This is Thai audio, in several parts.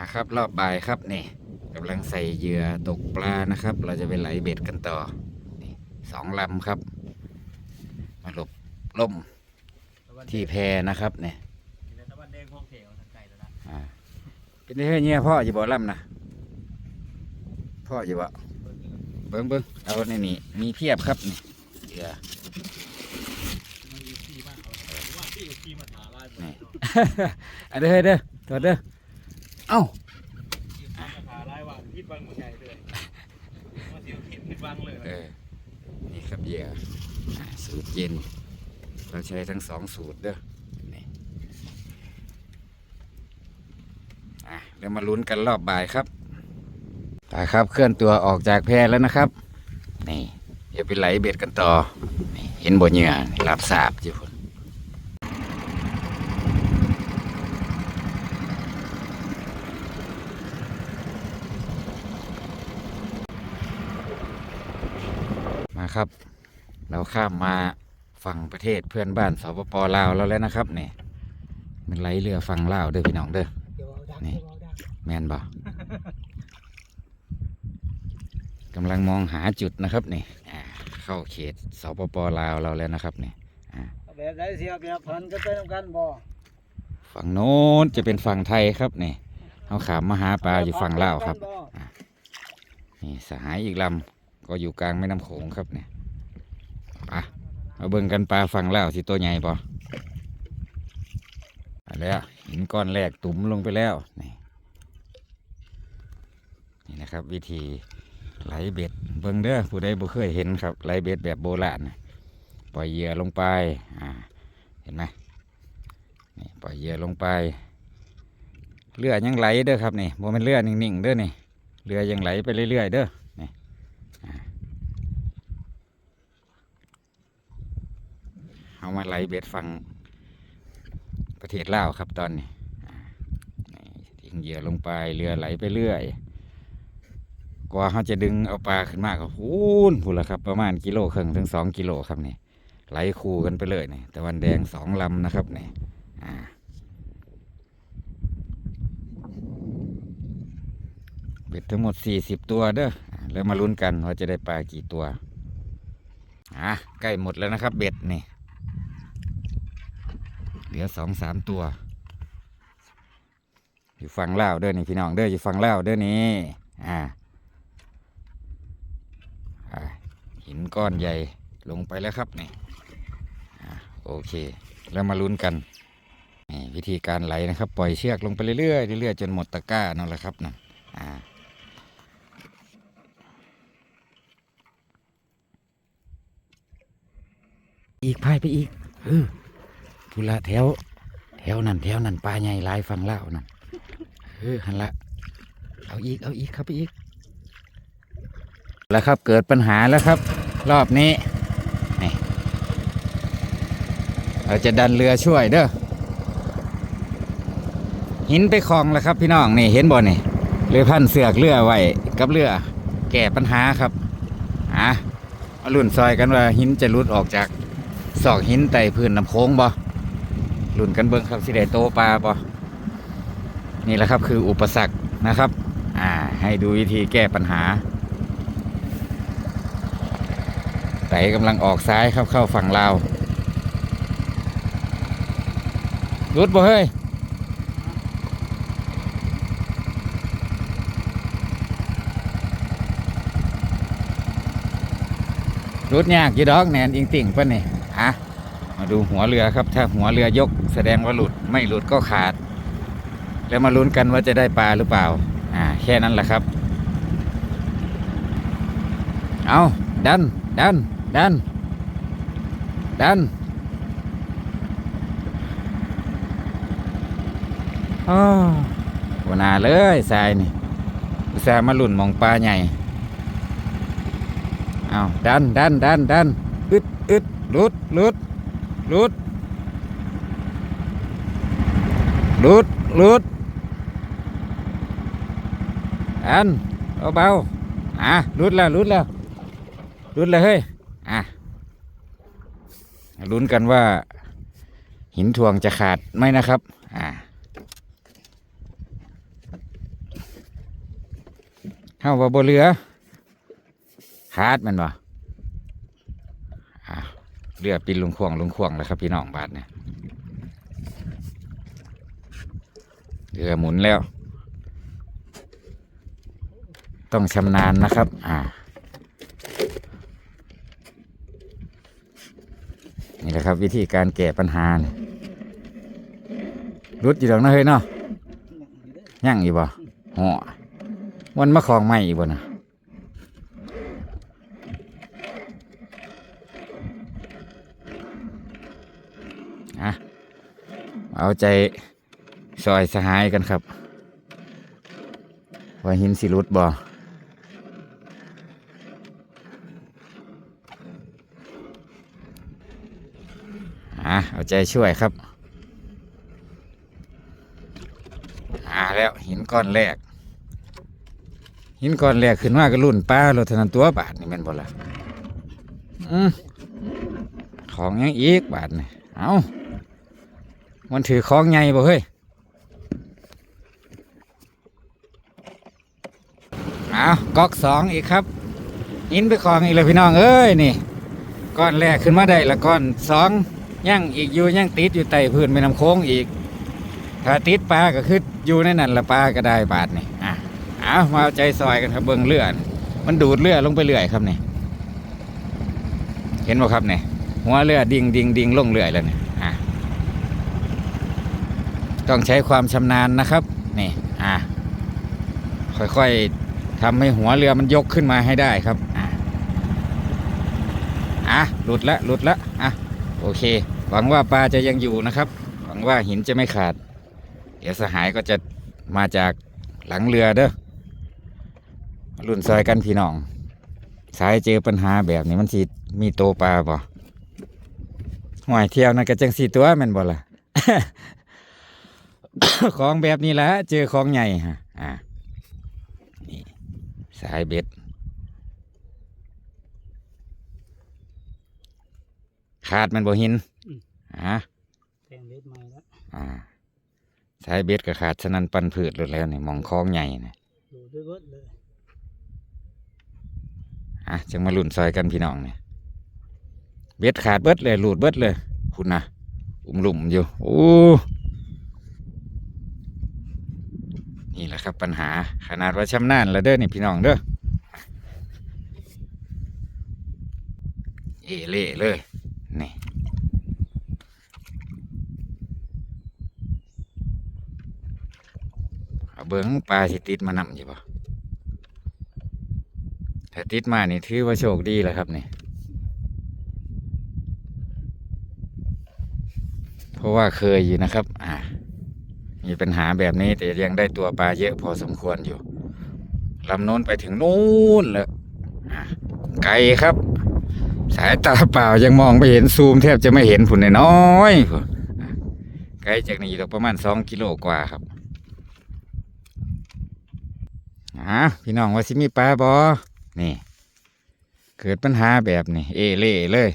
าครับรอบบ่ายครับนี่กำลังใส่เหยื่อตกปลานะครับ เราจะไปไหลเบ็ดกันต่อนี่สองลำครับ มาหลบล่มที่แพนะครับเนี่ยตะวันแดงห้องเทวทางไกลแล้วนะอ่าเป็นได้เงี้ยพ่อจะบอกลำนะพ่อจะบอกเบิ้งเบิ้งเอาในนี่มีเพียบครับนี่เหยื่อมันมีที่มากเขาว่าที่ที่มาถาลายหมดนี่ อันเด้อเฮ้ยเด้อตัวเด้อ เอ้าที่มาถาลายว่าพิษบังมันใหญ่เลยว่าเสียวพิษพิษบังเลยเออนี่ครับเหยื่ออ่าสูตรเย็น เราใช้ทั้งสองสูตรเด้อนี่อะเดี๋ยวมาลุ้นกันรอบบ่ายครับไปครับเคลื่อนตัวออกจากแพแล้วนะครับ นี่เดี๋ยวไปไหลเบ็ดกันต่อนี่เห็นบนเหยื่อนี่รับสาบจีพุ่น มาครับ เราข้ามมาฝั่งประเทศเพื่อนบ้านสปปลาวแล้วแล้วนะครับนี่มันไหลเรือฝั่งลาวเด้อพี่น้องเด้อเดี๋ยวเอาดังนี่เดี๋ยวเอาดังแมนบ่กำลังมองหาจุดนะครับนี่อ่าเข้าเขตสปปลาวเราแล้วนะครับนี่อ่าแบบไหนเสียแบบพันก็ไปทำกันบ่ฝั่งโน้นจะเป็นฝั่งไทยครับนี่เอาขามมาหาปลาอยู่ฝั่งลาวครับนี่สหายอีกลำ ก็อยู่กลางแม่น้ำโขงครับเนี่ยปะมาเบิ่งกันปลาฝั่งลาวสิตัวใหญ่ปะเอแล้วหินก้อนแรกตุ่มลงไปแล้วนี่นี่นะครับ วิธีไหลเบ็ดเบิ่งเด้อผู้ใดบ่เคยเห็นครับไหลเบ็ดแบบโบราณปล่อยเหยื่อลงไปอ่าเห็นไหมนี่ปล่อยเหยื่อลงไปเรือยังไหลเด้อครับนี่โมเป็นเรือนิ่งๆเด้อนี่เรือยังไหลไปเรื่อยๆเด้อนี่อ่า เอามาไหลเบ็ดฝั่งประเทศลาวครับตอนนี้ทิ้งเหยื่อลงไปเรือไหลไปเรื่อย กว่าเขาจะดึงเอาปลาขึ้นมาก็พูนพูนละครับ ประมาณกิโลครึ่งถึงสองกิโลครับนี่ไหลคู่กันไปเลยนี่ตะวันแดงสองลำนะครับนี่อ่าเบ็ดทั้งหมด40ตัวเด้อแล้วมาลุ้นกันว่าจะได้ปลากี่ตัวอะใกล้หมดแล้วนะครับ เบ็ดนี่ เหลือสองสามตัวอยู่ฝั่งลาเด้อนี่พี่น้องเด้ออยู่ฝั่งลาเด้อนี่อ่าอ่าหินก้อนใหญ่ลงไปแล้วครับนี่อ่าโอเค แล้วมาลุ้นกันนี่วิธีการไหลนะครับ ปล่อยเชือกลงไปเรื่อยๆเรื่อยๆจนหมดตะกร้านั่นแหละครับนั่นอ่าอีกพายไปอีกเออ พุละแถว แถวนั่นแถวนั่นปลาใหญ่หลายฟังเล่าวนั่นเออหันละ เอาอีกเอาอีกครับอีก แล้วครับเกิดปัญหาแล้วครับ รอบนี้นี่เราจะดันเรือช่วยเด้อหินไปคลองแล้วครับพี่น้องนี่เห็นบ่นี่เรือพันเสือกเรือไว้กับเรือ แก้ปัญหาครับอะมาลุ่นซอยกันว่าหินจะหลุดออกจากซอกหินไต่พื้นน้ำโค้งบ่ ลุ่นกันเบิ่งครับสิได้โตปลาบ่นี่แหละครับคืออุปสรรคนะครับ อ่า ให้ดูวิธีแก้ปัญหาไต่กำลังออกซ้ายครับเข้าฝั่งลาวรุดบ่เฮ้ยรุดยากยี่ดอกแนนอิงติ่งป่ะนี่อะ มาดูหัวเรือครับ ถ้าหัวเรือยก แสดงว่าหลุดไม่หลุดก็ขาด แล้วมาลุ้นกันว่าจะได้ปลาหรือเปล่า อ่า แค่นั้นแหละครับ เอาดัน ดัน ดัน ดันโอ้วนาเลยทรายนี่อุตส่าห์มาหลุ่นมองปลาใหญ่เอาดันดันดันดันอึดอึดลุดลุด หลุดหลุดหลุดอันเบาๆอะหลุดแล้วหลุดแล้วหลุดแล้วเฮ้ยอะลุ้นกันว่า หินทวงจะขาดไหมนะครับ อ่าเฮาว่าบ่เหลือ ขาดมันบ่อะ เรือปินลุงควงลุงควงแล้วครับพี่น้องบาทเนี่ยเรือหมุนแล้ว ต้องชำนาญนะครับ อ่า นี่แหละครับ วิธีการแก้ปัญหาเนี่ยรุดอยู่ดอกนะเฮ้ยเนาะยั่งอีกบ่หัววันมะของใหม่อีกบ่นะอะ เอาใจซอยสหายกันครับ ว่าหินสิรุดบ่อะเอาใจช่วยครับอ่าแล้วหินก้อนแรก หินก้อนแรกขึ้นมาก็รุ่นป้ารถเทนันตัวบาทนี่แม่นบ่ล่ะอืมของยังอีกบาทนี่เอา มันถือของใหญ่บ่เฮ้ยเอาก๊อกสองอีกครับหินไปคลองอีกเลยพี่น้องเอ้ยนี่ก้อนแรกขึ้นมาได้ละก้อนสองยังอีกอยู่ยังติดอยู่ใต้พื้นแม่น้ำโค้งอีก ถ้าติดปลาก็คืออยู่ในนั้นละปลาก็ได้บาทนี่อะเอามาเอาใจซอยกันครับเบิ้งเลือดมันดูดเลือดลงไปเรื่อยครับนี่เห็นบ่ครับเนี่ยหัวเลือดดิ่งดิ่งดิ่งลงเรื่อยแล้วเนี่ย ต้องใช้ความชำนาญนะครับนี่อะค่อยๆทำให้หัวเรือมันยกขึ้นมาให้ได้ครับอะอะหลุดละหลุดละอะโอเค หวังว่าปลาจะยังอยู่นะครับ หวังว่าหินจะไม่ขาด เดี๋ยวสหายก็จะมาจากหลังเรือเด้อรุ่นซอยกันพี่น้อง สายเจอปัญหาแบบนี้มันสิมีโตปลาบ่ห่วยเที่ยวนั่นก็จังสี่ตัวแม่นบ่ล่ะ ของแบบนี้ละเจอของใหญ่ฮะอ่านี่สายเบ็ดขาดแมันบ่หินอ่าแทงเล็ดใหม่แล้วอ่าสายเบ็ดก็ขาดฉะนั้นปันผืดหลดแล้วนี่มองคลองใหญ่นี่ดูด้วยเบิดเลยอะจังมาลุ่นซอยกันพี่น้องเนี่ยเบ็ดขาดเบิดเลยหลุดเบิดเลยคุณนะอุ้มหลุมอยู่โอ้ นี่แหละครับปัญหาขนาดว่าชำนาญแล้วเด้อนี่พี่น้องเด้อเอเล่เลยนี่เบิ้งปลาสิติดมานำอยู่ปะถ้าติดมานี่ถือว่าโชคดีแหล้วครับนี่เพราะว่าเคยอยู่นะครับ อ่า มีปัญหาแบบนี้แต่ยังได้ตัวปลาเยอะพอสมควรอยู่ลำโน้นไปถึงนู้นเลยอ่าไกลครับ สายตาเปล่ายังมองไม่เห็นซูมแทบจะไม่เห็นผุนน้อยๆพุ่นอ่าไกลจากนี้ประมาณสองกิโลกว่าครับอ่าพี่น้องว่าสิมีปลาบอนี่ เกิดปัญหาแบบนี้เอเล่เลย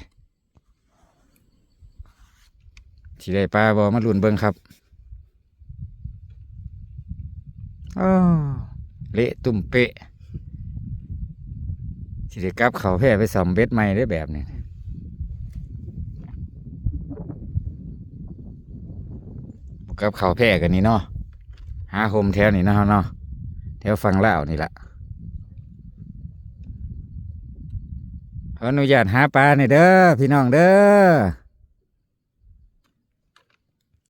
ที่ได้ปลาบอมาลุนเบิงครับอ้อ เละตุ่มเปะที่ได้กลับเขาแพร่ไปสอมเบ็ดใหม่ได้แบบนี้บ่กลับเขาแพร่กันนี่เนาะหาโฮมแถวนี่เนาะเนาะแถวฟังเล่านี่ละขออนุญาตหาปลาหน่อยเด้อพี่น้องเด้อ